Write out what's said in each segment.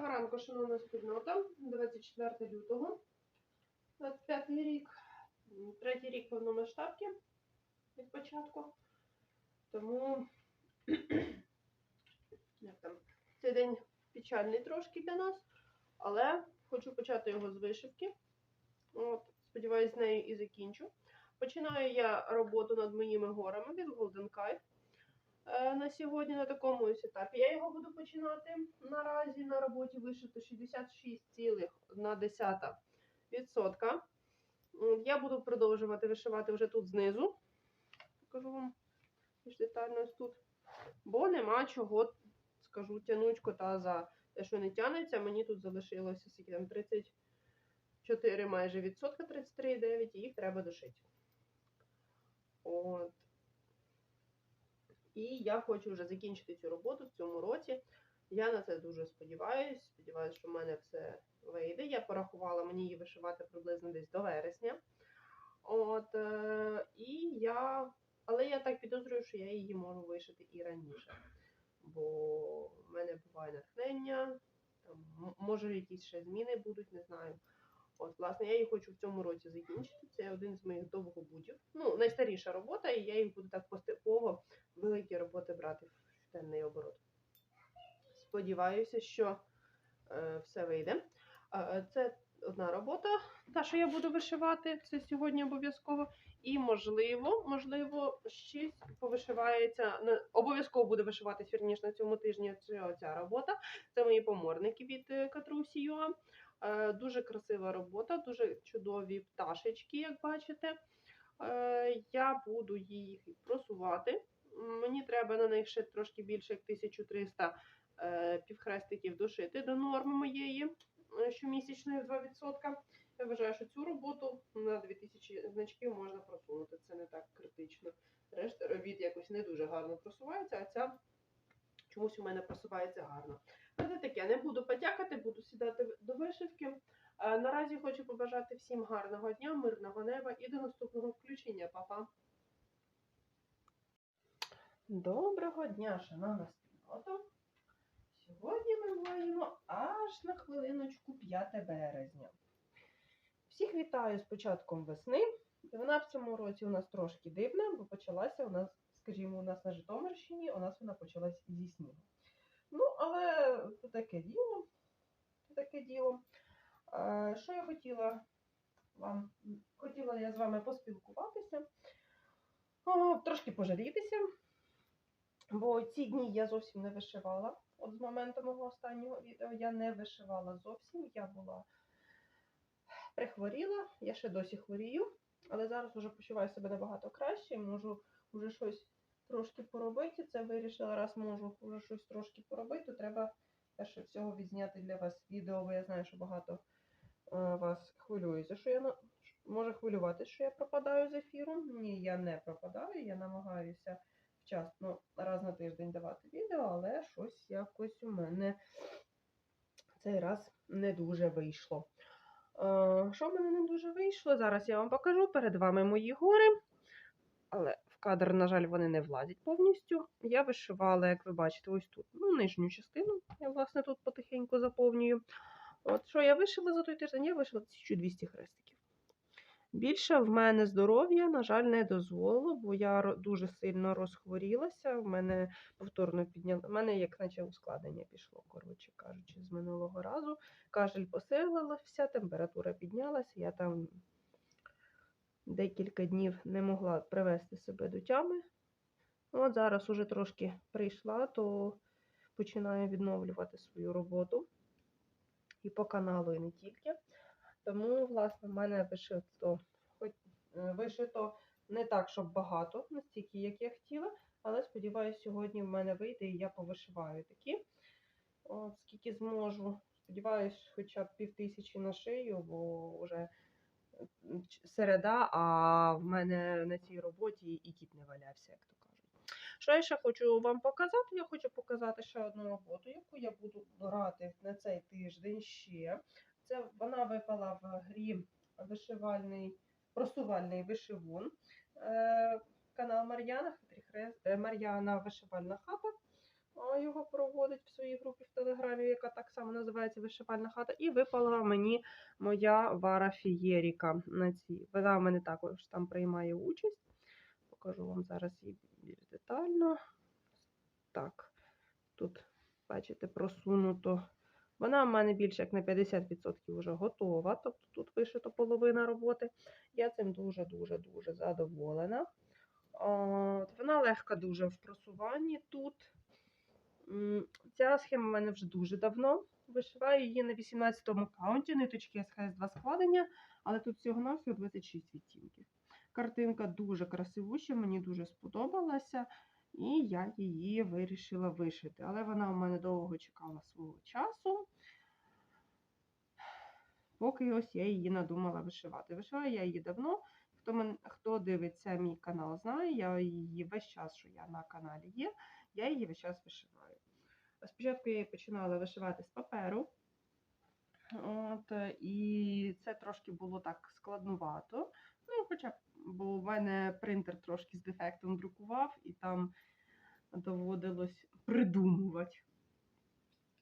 Доброго ранку, шановна спільнота. 24 лютого, 25 рік, третій рік повномасштабки від початку. Тому як там, цей день печальний трошки для нас, але хочу почати його з вишивки. От, сподіваюсь, з нею і закінчу. Починаю я роботу над моїми горами від Golden Kite. Е, на сьогодні на такому ось етапі. Я його буду починати наразі на роботі вишито 66,1%. Я буду продовжувати вишивати вже тут знизу. Покажу вам більш детально ось тут. Бо нема чого, скажу, тянуть кота за те, що не тянеться. Мені тут залишилося скільки там 34 майже відсотка, 33,9, і їх треба дошити. От. І я хочу вже закінчити цю роботу в цьому році. Я на це дуже сподіваюся. Сподіваюся, що в мене все вийде. Я порахувала мені її вишивати приблизно десь до вересня. От, е, і я... Але я так підозрюю, що я її можу вишити і раніше. Бо в мене буває натхнення, там, може якісь ще зміни будуть, не знаю. От, власне, я її хочу в цьому році закінчити. Це один з моїх довгобудів. Ну, найстаріша робота, і я їх буду так поступово великі роботи брати в щоденний оборот. Сподіваюся, що е, все вийде. Е, це одна робота, та, що я буду вишивати, це сьогодні обов'язково. І можливо, можливо, щось повишивається. Обов'язково буде вишиватись вірніше на цьому тижні ця, оця робота. Це мої поморники від е, Катрусі Юа. Е, Дуже красива робота, дуже чудові пташечки, як бачите. Е, Я буду їх просувати. Мені треба на них ще трошки більше як 1300 е, півхрестиків дошити до норми моєї щомісячної в 2%. Я вважаю, що цю роботу на 2000 значків можна просунути. Це не так критично. Решта робіт якось не дуже гарно просувається, а ця чомусь у мене просувається гарно. Але таке, не буду подякати, буду сідати до вишивки. Е, Наразі хочу побажати всім гарного дня, мирного неба і до наступного включення, Па-па! Доброго дня, шановна спільнота. Сьогодні ми маємо аж на хвилиночку 5 березня. Всіх вітаю з початком весни. Вона в цьому році у нас трошки дивна, бо почалася у нас, скажімо, у нас на Житомирщині, у нас вона почалась зі снігу. Ну, але це таке діло. Це таке діло. Е, Що я хотіла вам? Хотіла я з вами поспілкуватися, трошки пожалітися, бо ці дні я зовсім не вишивала. От з моменту мого останнього відео я не вишивала зовсім. Я була прихворіла, я ще досі хворію, але зараз вже почуваю себе набагато краще, можу вже щось трошки поробити. Це вирішила, раз можу вже щось трошки поробити, то треба перше всього відзняти для вас відео, бо я знаю, що багато е, вас хвилюється, що я може хвилювати, що я пропадаю з ефіру. Ні, я не пропадаю, я намагаюся вчасно раз на тиждень давати відео, але щось якось у мене цей раз не дуже вийшло. Е, Що в мене не дуже вийшло? Зараз я вам покажу перед вами мої гори. Але кадр, на жаль, вони не влазять повністю. Я вишивала, як ви бачите, ось тут ну, нижню частину. Я, власне, тут потихеньку заповнюю. От що я вишила за той тиждень? Я вишила 1200 хрестиків. Більше в мене здоров'я, на жаль, не дозволило, бо я дуже сильно розхворілася. В мене повторно підняла. В мене як наче ускладнення пішло, коротше кажучи, з минулого разу. Кашель посилився, температура піднялася. Я там декілька днів не могла привести себе до тями. От зараз уже трошки прийшла, то починаю відновлювати свою роботу і по каналу, і не тільки. Тому, власне, в мене вишито, хоч, е, вишито не так, щоб багато, настільки, як я хотіла, але сподіваюся, сьогодні в мене вийде і я повишиваю такі. От, скільки зможу. Сподіваюсь, хоча б пів тисячі на шию, бо вже середа, а в мене на цій роботі і кіт не валявся, як то кажуть. Що я ще хочу вам показати? Я хочу показати ще одну роботу, яку я буду грати на цей тиждень ще. Це вона випала в грі вишивальний, просувальний вишивун. Е, канал Мар'яна, е, Мар'яна Вишивальна хата. Його проводить в своїй групі в Телеграмі, яка так само називається Вишивальна хата. І випала мені моя Вара Фієріка на цій. Вона в мене також там приймає участь. Покажу вам зараз її більш детально. Так, тут, бачите, просунуто. Вона в мене більше як на 50% вже готова. Тобто тут вишито половина роботи. Я цим дуже-дуже-дуже задоволена. От, вона легка дуже в просуванні тут. Ця схема в мене вже дуже давно. Вишиваю її на 18-му каунті, ниточки СХС 2 складення, але тут всього на всього 26 відтінків. Картинка дуже красивуща, мені дуже сподобалася, і я її вирішила вишити. Але вона у мене довго чекала свого часу. Поки ось я її надумала вишивати. Вишиваю я її давно. Хто, мен, хто дивиться мій канал, знає, я її весь час, що я на каналі є, я її весь час вишиваю. Спочатку я її починала вишивати з паперу. От, і це трошки було так складнувато. Ну, хоча бо в мене принтер трошки з дефектом друкував, і там доводилось придумувати,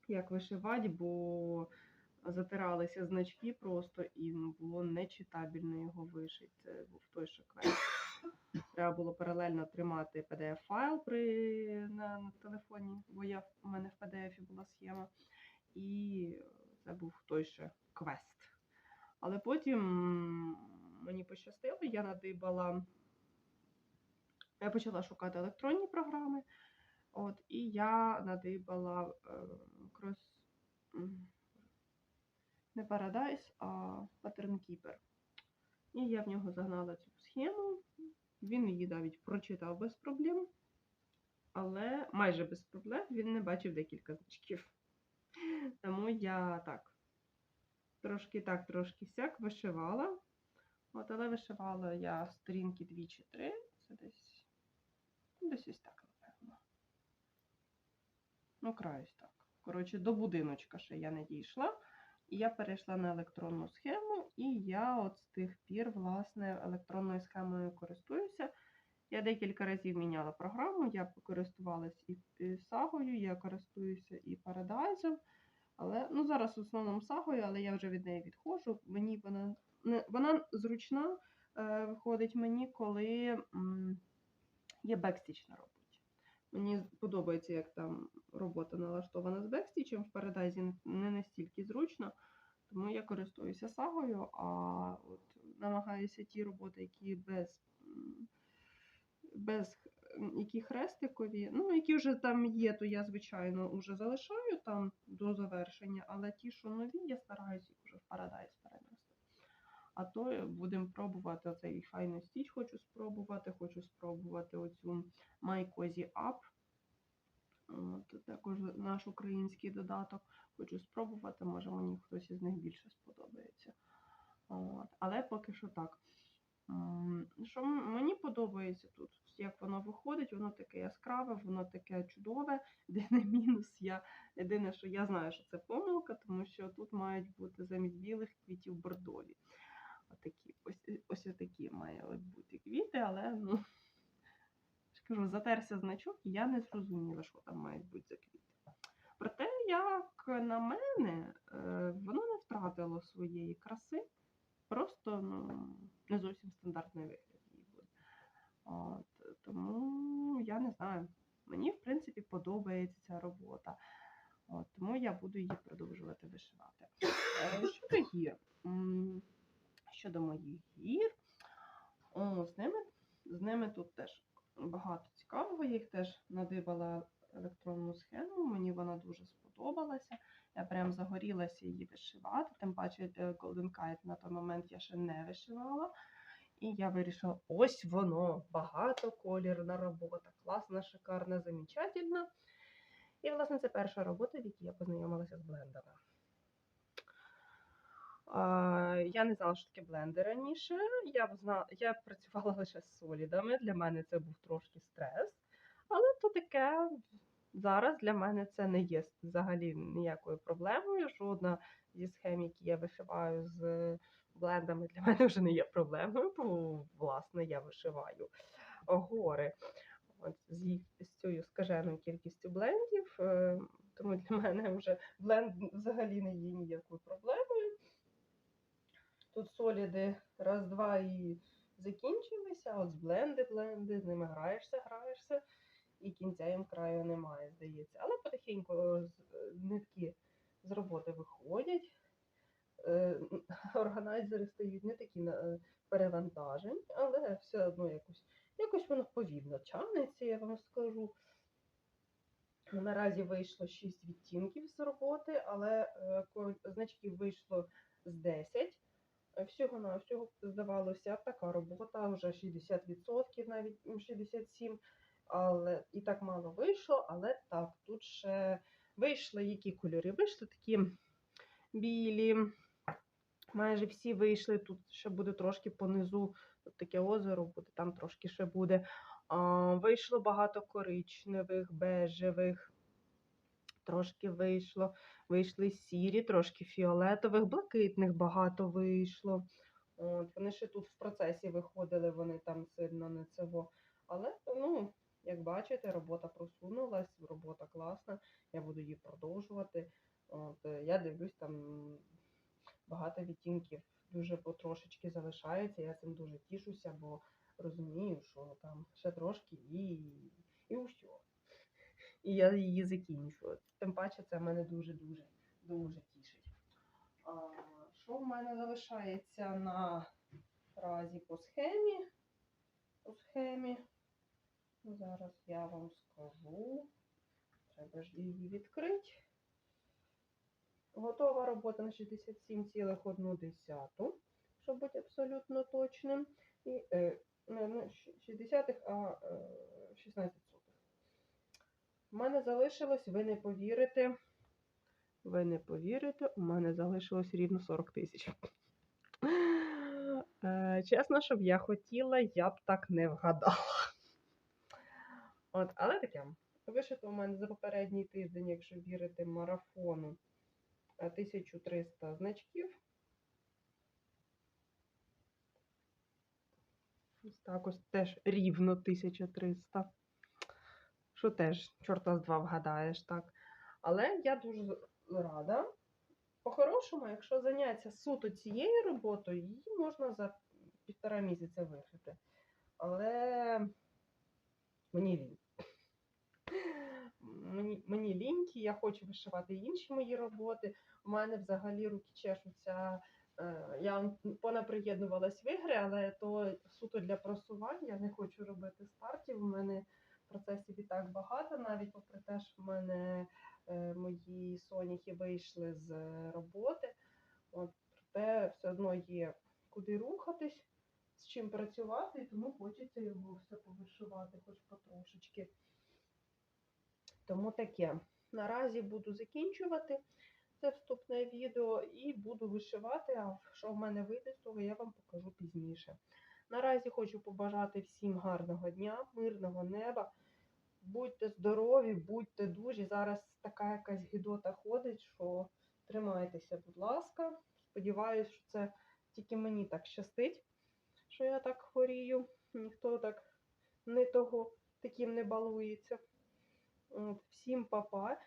як вишивати, бо затиралися значки просто і ну, було нечитабельно його вишити. Це був той ще квест. Треба було паралельно тримати PDF-файл при, на, на телефоні, бо я, у мене в PDF була схема. І це був той ще квест. Але потім мені пощастило, я надибала, я почала шукати електронні програми. От, і я надибала е, крос, не Paradise, а Pattern Keeper. І я в нього загнала цю схему. Він її навіть прочитав без проблем. Але майже без проблем він не бачив декілька значків. Тому я так, трошки так, трошки сяк вишивала. От, але вишивала я сторінки 2 чи 3. Це десь, десь ось так, напевно. Ну, краюсь так. Коротше, до будиночка ще я не дійшла. І я перейшла на електронну схему, і я от з тих пір, власне, електронною схемою користуюся. Я декілька разів міняла програму, я користувалась і сагою, я користуюся і парадайзом. Але ну, зараз в основному сагою, але я вже від неї відходжу. Мені вона не вона зручна е, виходить мені, коли м, є бекстіч на роботі. Мені подобається, як там робота налаштована з бекстічем. В парадайзі не настільки зручно, тому я користуюся сагою, а от намагаюся ті роботи, які без. без які хрестикові, ну, які вже там є, то я, звичайно, вже залишаю там до завершення, але ті, що нові, я стараюся їх вже в Paradise перенести. А то будемо пробувати оцей файний стіч, хочу спробувати, хочу спробувати оцю My Cozy. От, також наш український додаток. Хочу спробувати, може мені хтось із них більше сподобається. От. Але поки що так. Що мені подобається тут, як воно виходить, воно таке яскраве, воно таке чудове. Єдиний мінус, я єдине, що я знаю, що це помилка, тому що тут мають бути замість білих квітів бордові. Отакі, ось, ось такі мають бути квіти, але ну, кажу, затерся значок, і я не зрозуміла, що там мають бути за квіти. Проте, як на мене, е, воно не втратило своєї краси. Просто ну, не зовсім стандартний вигляд її буде. От, тому я не знаю. Мені, в принципі, подобається ця робота. От, тому я буду її продовжувати вишивати. Е, Щодо гір. Щодо моїх гір, о, з ними, з ними тут теж багато цікавого. Я їх теж надибала електронну схему. Мені вона дуже сподобалася. Я прям загорілася її вишивати. Тим паче е, Golden Kite на той момент я ще не вишивала. І я вирішила, ось воно, багатоколірна робота, класна, шикарна, замечательна. І, власне, це перша робота, в якій я познайомилася з блендами. Я не знала, що таке блендер раніше. Я, б зна... я працювала лише з солідами. Для мене це був трошки стрес. Але то таке зараз для мене це не є взагалі ніякою проблемою. Жодна зі схем, які я вишиваю з блендами, для мене вже не є проблемою, бо власне я вишиваю гори. от, з, з цією скаженою кількістю блендів. Е, тому для мене вже бленд взагалі не є ніякою проблемою. Тут соліди раз-два і закінчилися, от з бленди, бленди, з ними граєшся, граєшся, і кінця їм краю немає, здається. Але потихеньку е, е, нитки з роботи виходять. Е, Органайзери стають не такі перевантажені, але все одно якось, якось воно повільно тягнеться, я вам скажу. Наразі вийшло 6 відтінків з роботи, але значків вийшло з 10. Всього на всього здавалося така робота, вже 60%, навіть 67%. Але і так мало вийшло, але так, тут ще вийшли які кольори? Вийшли такі білі. Майже всі вийшли. Тут ще буде трошки понизу, тут таке озеро буде, там трошки ще буде. А, вийшло багато коричневих, бежевих. Трошки вийшло. Вийшли сірі, трошки фіолетових, блакитних багато вийшло. От, вони ще тут в процесі виходили, вони там сильно не цього. Але, ну, як бачите, робота просунулась, робота класна, я буду її продовжувати. От, е, я дивлюсь, там багато відтінків дуже потрошечки залишається. Я цим дуже тішуся, бо розумію, що там ще трошки і, і все. І я її закінчу. Тим паче це мене дуже-дуже дуже тішить. А, що в мене залишається на разі по схемі? По схемі. Зараз я вам скажу. Треба ж її відкрити. Готова робота на 67,1, щоб бути абсолютно точним. І е, не, не 60, а е, 16 сотих. У мене залишилось, ви не повірите. Ви не повірите, у мене залишилось рівно 40 тисяч. Е, Чесно, щоб я хотіла, я б так не вгадала. От, але таке. Вишито у мене за попередній тиждень, якщо вірити марафону, е, 1300 значків. Ось так ось теж рівно 1300. Що теж, чорта з два вгадаєш, так. Але я дуже рада. По-хорошому, якщо зайнятися суто цією роботою, її можна за півтора місяця вишити. Але мені лінь. Мені, мені ліньки, я хочу вишивати інші мої роботи. У мене взагалі руки чешуться. Е, Я понаприєднувалась в ігри, але то суто для просування. Не хочу робити стартів. У мене процесів і так багато, навіть попри те, що в мене е, мої соняхи вийшли з роботи. От, проте все одно є куди рухатись, з чим працювати, і тому хочеться його все повишивати, хоч потрошечки. Тому таке. Наразі буду закінчувати це вступне відео і буду вишивати. А що в мене вийде того, я вам покажу пізніше. Наразі хочу побажати всім гарного дня, мирного неба. Будьте здорові, будьте дужі. Зараз така якась гідота ходить, що тримайтеся, будь ласка. Сподіваюсь, що це тільки мені так щастить, що я так хворію. Ніхто так не того таким не балується. От, Всім па-па.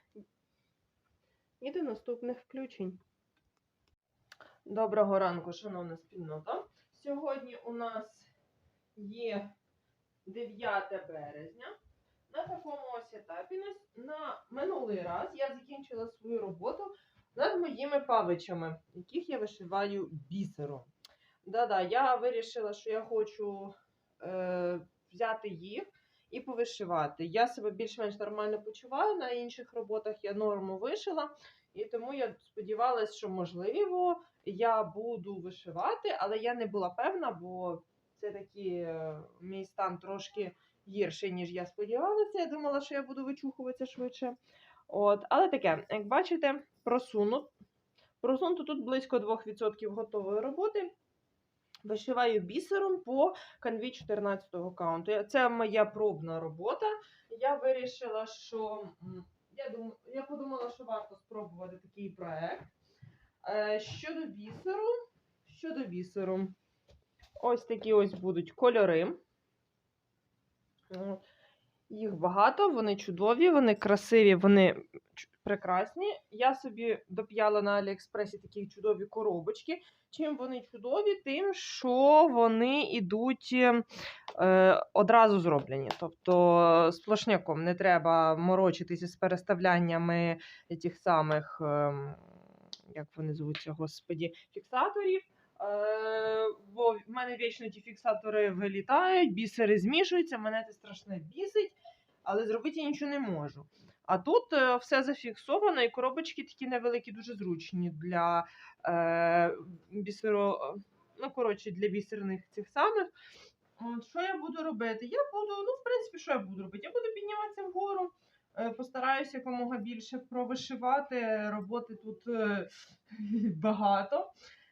І до наступних включень. Доброго ранку, шановна спільнота. Сьогодні у нас є 9 березня. На такому ось етапі на, минулий раз я закінчила свою роботу над моїми павичами, яких я вишиваю бісером. Да-да, я вирішила, що я хочу е, взяти їх і повишивати. Я себе більш-менш нормально почуваю. На інших роботах я норму вишила, і тому я сподівалася, що можливо я буду вишивати, але я не була певна, бо це такий е, мій стан трошки гірший, ніж я сподівалася. Я думала, що я буду вичухуватися швидше. От, але таке, як бачите, просунут. Просунуто тут близько 2% готової роботи. Вишиваю бісером по канві 14 каунту. Це моя пробна робота. Я вирішила, що я, дум... я подумала, що варто спробувати такий проект. Е, Щодо бісеру, щодо бісеру, ось такі ось будуть кольори. Їх багато, вони чудові, вони красиві, вони прекрасні. Я собі доп'яла на Аліекспресі такі чудові коробочки. Чим вони чудові? Тим, що вони йдуть е, одразу зроблені. Тобто сплошняком не треба морочитися з переставляннями тих самих, ем, як вони звуться, господі, фіксаторів. Е, бо в мене вічно ті фіксатори вилітають, бісери змішуються, мене це страшно бісить, але зробити я нічого не можу. А тут е, все зафіксовано, і коробочки такі невеликі, дуже зручні для е, бісеро, ну, коротше, для бісерних цих самих. От, що я буду робити? Я буду, ну, в принципі, що я буду робити? Я буду підніматися вгору, е, постараюся якомога більше провишивати. Роботи тут е, багато.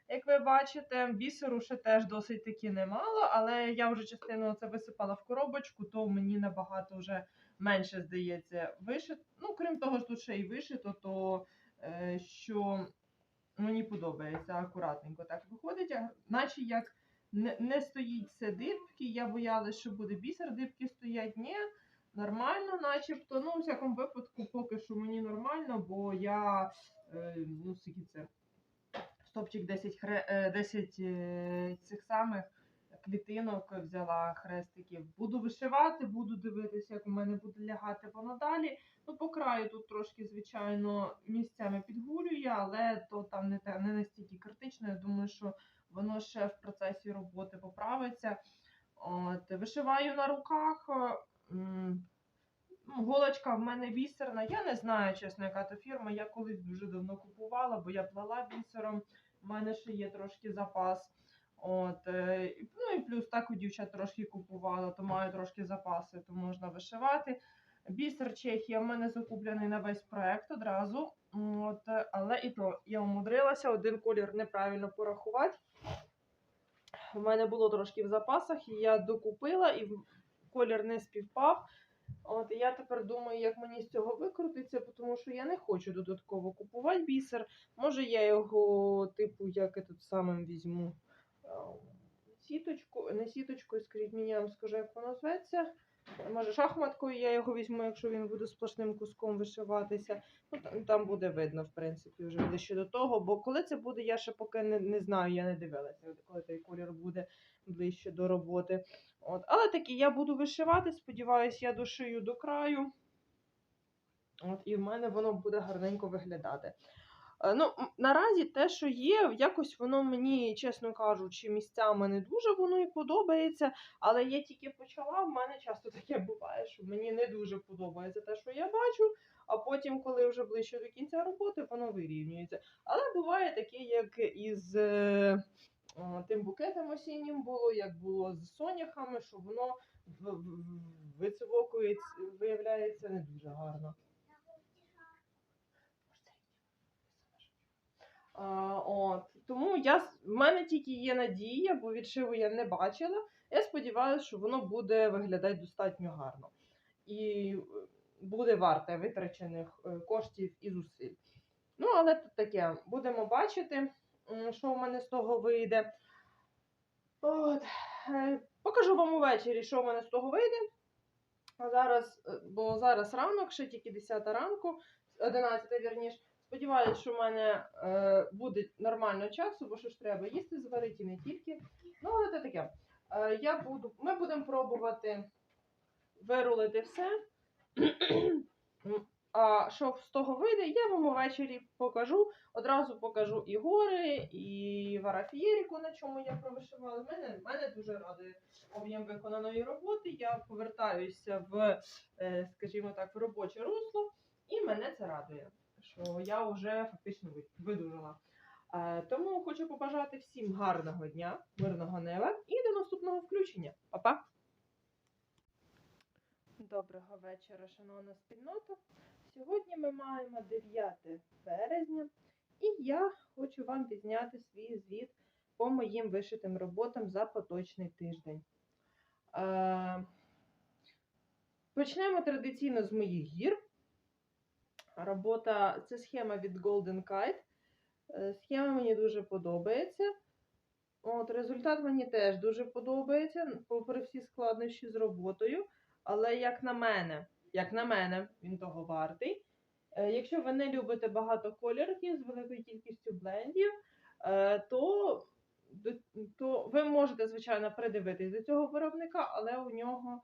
Як ви бачите, бісеру ще теж досить таки немало, але я вже частину це висипала в коробочку, то мені набагато вже менше здається вишито. Ну, крім того, що тут ще й вишито, то е, що мені подобається акуратненько так виходить, наче як не, не стоїть все дибки. Я боялась, що буде бісер, дибки стоять. Ні, нормально, начебто. Ну, у всякому випадку, поки що мені нормально, бо я е, ну, скільки це стопчик 10, хре, е, 10 е, цих самих клітинок взяла хрестиків. Буду вишивати, буду дивитися, як у мене буде лягати воно далі. Ну, по краю тут трошки, звичайно, місцями підгулює, але то там не, те- не настільки критично. Я думаю, що воно ще в процесі роботи поправиться. От, вишиваю на руках. Ну, Голочка в мене бісерна. Я не знаю, чесно, яка то фірма. Я колись дуже давно купувала, бо я плела бісером. У мене ще є трошки запас. От, е, ну і плюс так у дівчат трошки купувала, то маю трошки запаси, то можна вишивати. Бісер Чехія в мене закуплений на весь проект одразу. От, але і то я умудрилася один колір неправильно порахувати. У мене було трошки в запасах, і я докупила, і колір не співпав. От я тепер думаю, як мені з цього викрутитися, тому що я не хочу додатково купувати бісер. Може, я його, типу, як і тут самим візьму е, сіточку, не сіточкою, скажіть мені, я вам скажу, як воно зветься. Може, шахматкою я його візьму, якщо він буде сплошним куском вишиватися. Ну, там, там буде видно, в принципі, вже ближче до того. Бо коли це буде, я ще поки не, не знаю, я не дивилася, коли той колір буде ближче до роботи. От. Але таки я буду вишивати, сподіваюся, я дошию до краю. От, і в мене воно буде гарненько виглядати. Е, Ну, наразі те, що є, якось воно мені, чесно кажучи, місцями не дуже воно і подобається. Але я тільки почала, в мене часто таке буває, що мені не дуже подобається те, що я бачу, а потім, коли вже ближче до кінця роботи, воно вирівнюється. Але буває таке, як із е, тим букетом осіннім було, як було з соняхами, що воно в- вицевокується, виявляється не дуже гарно. А, от. Тому я, в мене тільки є надія, бо відшиву я не бачила. Я сподіваюся, що воно буде виглядати достатньо гарно. І е, буде варте витрачених е, коштів і зусиль. Ну, але тут таке, будемо бачити, що в мене з того вийде. От. е, Покажу вам увечері, що в мене з того вийде. А зараз, е, бо зараз ранок, ще тільки 10 ранку, 11 вірніш. Сподіваюсь, що в мене е, буде нормально часу, бо що ж треба їсти, зварити не тільки. Ну, але це таке. Е, я буду, ми будемо пробувати вирулити все. А що з того вийде, я вам увечері покажу. Одразу покажу і гори, і варафієріку, на чому я провишивала. Мене, мене дуже радує об'єм виконаної роботи. Я повертаюся в, е, скажімо так, в робоче русло, і мене це радує, що я вже фактично видужала. Е, Тому хочу побажати всім гарного дня, мирного неба і до наступного включення. Па-па! Доброго вечора, шановна спільнота. Сьогодні ми маємо 9 березня, і я хочу вам підняти свій звіт по моїм вишитим роботам за поточний тиждень. Е, Почнемо традиційно з моїх гір. Робота це схема від Golden Kite. Е, Схема мені дуже подобається. От, результат мені теж дуже подобається, попри всі складнощі з роботою. Але як на мене, як на мене, він того вартий. Е, Якщо ви не любите багато кольорів з великою кількістю блендів, е, то, то ви можете, звичайно, придивитись до цього виробника, але у нього,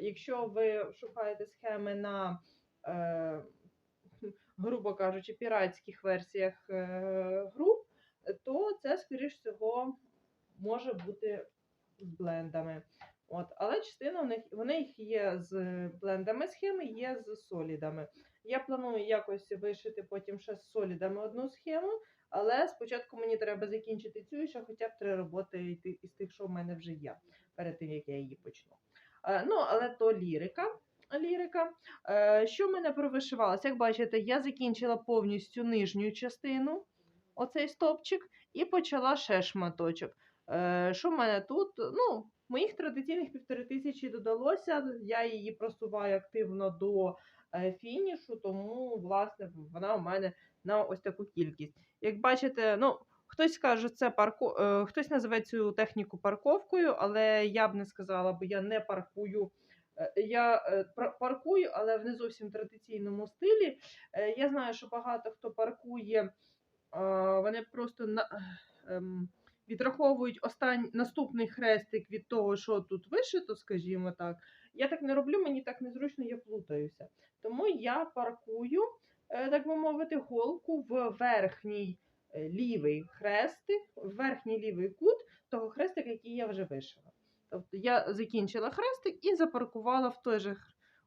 якщо ви шукаєте схеми на, грубо кажучи, піратських версіях е, груп, то це, скоріш всього, може бути з блендами. От, але частина в них вони їх є з блендами схеми, є з солідами. Я планую якось вишити потім ще з солідами одну схему, але спочатку мені треба закінчити цю і ще хоча б три роботи із тих, що в мене вже є, перед тим як я її почну. Е, ну, але то лірика. Лірика. Е, що в мене провишивалося? Як бачите, я закінчила повністю нижню частину, оцей стопчик, і почала ще шматочок. Е, що в мене тут? Ну, моїх традиційних півтори тисячі додалося. Я її просуваю активно до е, фінішу, тому, власне, вона у мене на ось таку кількість. Як бачите, ну. Хтось каже, це парко... хтось називає цю техніку парковкою, але я б не сказала, бо я не паркую. Е, Я е, паркую, але в не зовсім традиційному стилі. Е, Я знаю, що багато хто паркує, вони просто ем, відраховують остань... наступний хрестик від того, що тут вишито, скажімо так. Я так не роблю, мені так незручно, я плутаюся. Тому я паркую, так би мовити, голку в верхній лівий хрестик, в верхній лівий кут того хрестика, який я вже вишила. Тобто я закінчила хрестик і запаркувала в той же.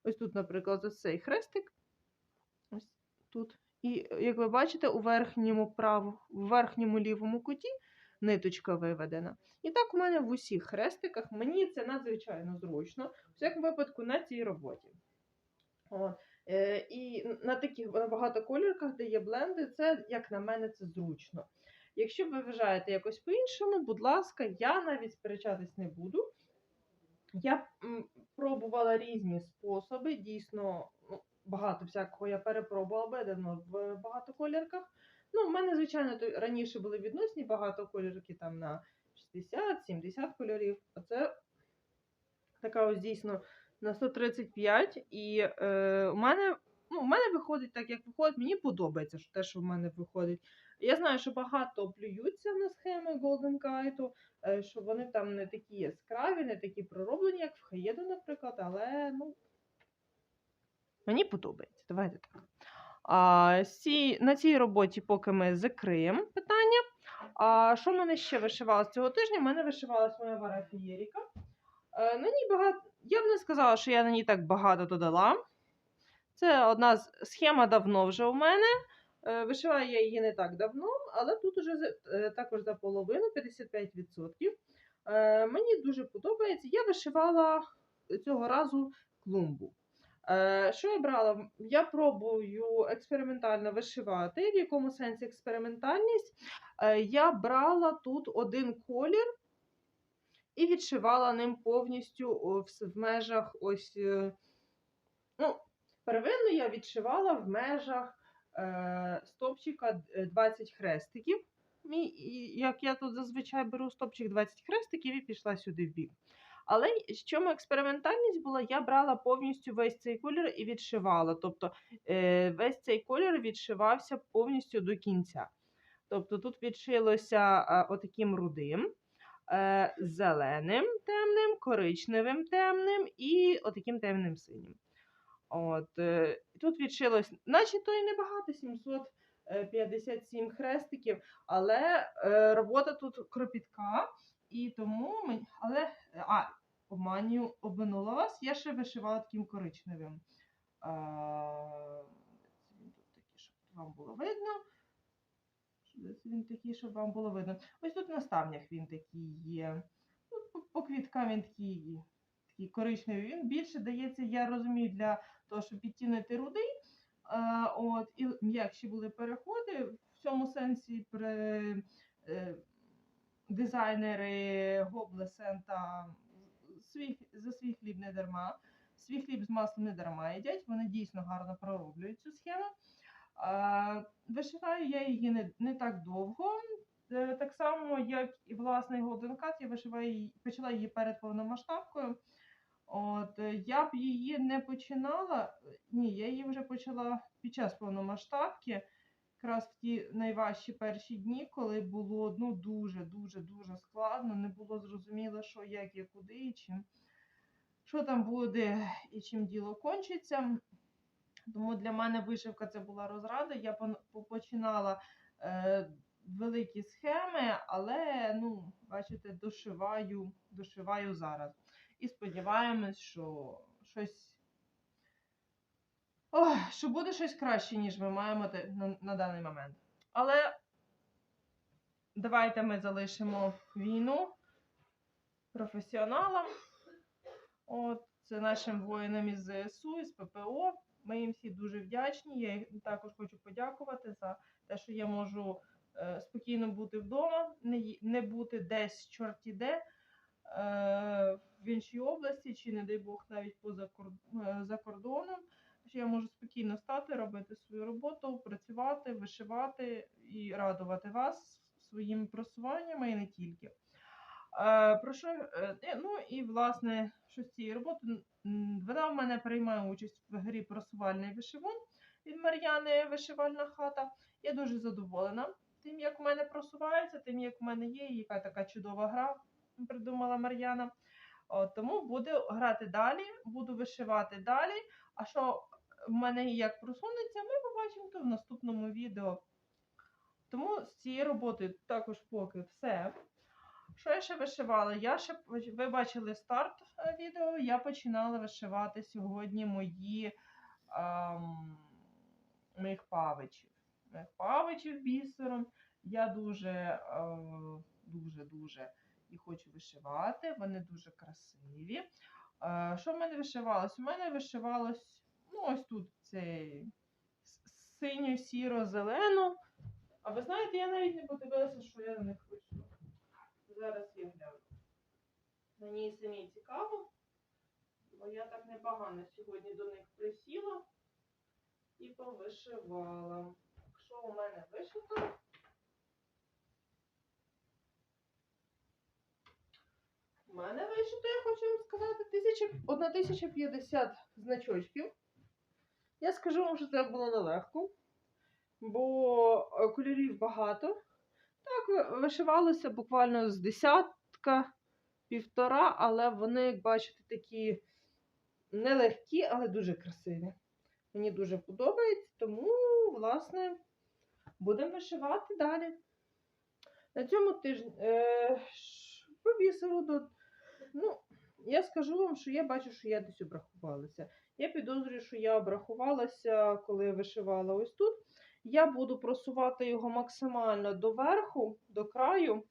Ось тут, наприклад, ось цей хрестик. Ось тут. І як ви бачите, у верхньому право, в верхньому лівому куті ниточка виведена. І так у мене в усіх хрестиках. Мені це надзвичайно зручно, в всякому випадку на цій роботі. От. Е, і на таких на багатоколірках, де є бленди, це, як на мене, це зручно. Якщо ви вважаєте якось по-іншому, будь ласка, я навіть сперечатись не буду. Я пробувала різні способи, дійсно ну, багато всякого я перепробувала давно в багатоколірках. Ну, в мене, звичайно, то раніше були відносні багатоколірки там на 60-70 кольорів. А це така ось дійсно на 135. І е, у мене. Ну, у мене виходить так, як виходить. Мені подобається що те, що в мене виходить. Я знаю, що багато плюються на схеми Golden Kite, е, що вони там не такі яскраві, не такі пророблені, як в Хаєду, наприклад, але ну, мені подобається. Давайте так. А, сі, на цій роботі, поки ми закриємо питання. А що в мене ще вишивалося цього тижня? В мене вишивалась моя варафієріка. Е, на ній багато. Я б не сказала, що я на ній так багато додала. Це одна з схема давно вже у мене. Е, Вишиваю я її не так давно, але тут уже е, також за половину 55%. Е, Мені дуже подобається. Я вишивала цього разу клумбу. Що я брала? Я пробую експериментально вишивати. В якому сенсі експериментальність? Я брала тут один колір і відшивала ним повністю в, межах ось. Ну, первинно я відшивала в межах стопчика е, 20 хрестиків. І, як я тут зазвичай беру стопчик 20 хрестиків і пішла сюди в бік. Але в чому експериментальність була, я брала повністю весь цей колір і відшивала. Тобто е, весь цей колір відшивався повністю до кінця. Тобто тут відшилося е, отаким рудим, е, зеленим темним, коричневим темним і отаким темним синім. От, е, тут відшилось, наче то і небагато, 757 хрестиків, але е, робота тут кропітка, і тому мені, але а, обманю, обманула вас, я ще вишивала таким коричневим. А, він тут такий, щоб вам було видно. Він такий, щоб вам було видно. Ось тут на ставнях він такий є. Ну, по квіткам він такий, такий коричневий. Він більше дається, я розумію, для щоб підтінити рудий. А, от, і м'якші були переходи. В цьому сенсі при, е, дизайнери Гоблесента за свій хліб не дарма. Свій хліб з маслом не дарма їдять. Вони дійсно гарно пророблюють цю схему. Вишиваю я її не, не так довго. Е, Так само, як і власний Golden Cut, я вишиваю її, почала її перед повномасштабкою. От, е, я б її не починала. Ні, я її вже почала під час повномасштабки, якраз в ті найважчі перші дні, коли було ну, дуже, дуже, дуже складно, не було зрозуміло, що, як і куди і чим. Що там буде і чим діло кончиться. Тому для мене вишивка це була розрада. Я починала е, великі схеми, але ну, бачите, дошиваю, дошиваю зараз. І сподіваємось, що щось. Ой, що буде щось краще, ніж ми маємо на, на даний момент. Але давайте ми залишимо війну професіоналам. От, це нашим воїнам із ЗСУ, із ППО. Ми їм всі дуже вдячні. Я їм також хочу подякувати за те, що я можу е, спокійно бути вдома, не, не бути десь чорті де в іншій області, чи, не дай Бог, навіть поза е, за кордоном. Що я можу спокійно стати, робити свою роботу, працювати, вишивати і радувати вас своїми просуваннями і не тільки. Е, про що, е, е, ну і власне, що з цієї роботи, вона в мене приймає участь в грі просувальний вишивун від Мар'яни Вишивальна хата. Я дуже задоволена тим, як в мене просувається, тим, як в мене є, і яка така чудова гра придумала Мар'яна. Тому буду грати далі, буду вишивати далі. А що в мене як просунеться, ми побачимо то в наступному відео. Тому з цієї роботи також поки все. Що я ще вишивала? Я ще ви бачили старт е, відео. Я починала вишивати сьогодні мої ам, моїх павичів. Моїх павичів бісером. Я дуже, е, дуже, дуже їх хочу вишивати. Вони дуже красиві. Е, що в мене вишивалось? У мене вишивалось ну, ось тут цей синьо, сіро, зелено. А ви знаєте, я навіть не подивилася, що я на них вишила. Зараз я гляну. Ній самі цікаво, бо я так непогано сьогодні до них присіла і повишивала. Що у мене вишито? У мене вишито, я хочу вам сказати, 1050 значочків. Я скажу вам, що це було нелегко, бо е, кольорів багато. Так, вишивалося буквально з десятка, півтора, але вони, як бачите, такі нелегкі, але дуже красиві. Мені дуже подобається, тому, власне, будемо вишивати далі. На цьому тижні е, по до. Ну, я скажу вам, що я бачу, що я десь обрахувалася. Я підозрюю, що я обрахувалася, коли я вишивала ось тут. Я буду просувати його максимально до верху, до краю.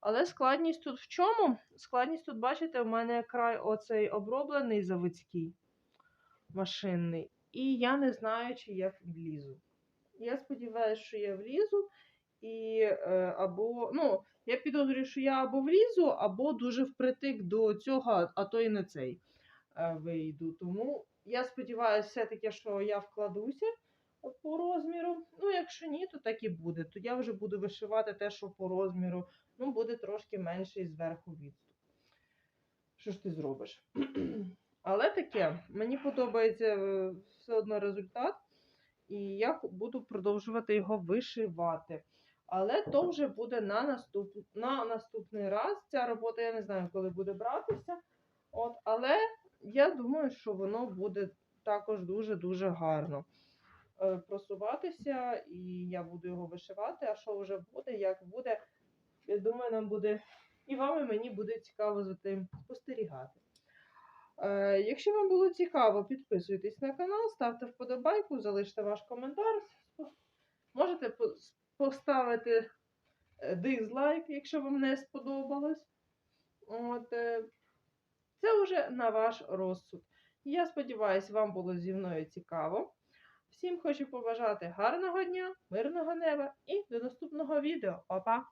Але складність тут в чому? Складність тут, бачите, у мене край оцей оброблений заводський, машинний. І я не знаю, чи я влізу. Я сподіваюся, що я влізу. І е, або, ну, я підозрюю, що я або влізу, або дуже впритик до цього, а то і не цей е, вийду. Тому я сподіваюся, все-таки, що я вкладуся по розміру. Ну, якщо ні, то так і буде. То я вже буду вишивати те, що по розміру, ну, буде трошки менший зверху відступ. Що ж ти зробиш? Але таке, мені подобається е, все одно результат, і я буду продовжувати його вишивати. Але то вже буде на, наступ... на наступний раз. Ця робота я не знаю, коли буде братися. От, але я думаю, що воно буде також дуже-дуже гарно е, просуватися, і я буду його вишивати. А що вже буде, як буде, я думаю, нам буде і вам, і мені буде цікаво за тим спостерігати. Е, якщо вам було цікаво, підписуйтесь на канал, ставте вподобайку, залиште ваш коментар. Можете поставити е, дизлайк, якщо вам не сподобалось. От, е, це вже на ваш розсуд. Я сподіваюся, вам було зі мною цікаво. Всім хочу побажати гарного дня, мирного неба і до наступного відео. Па-па!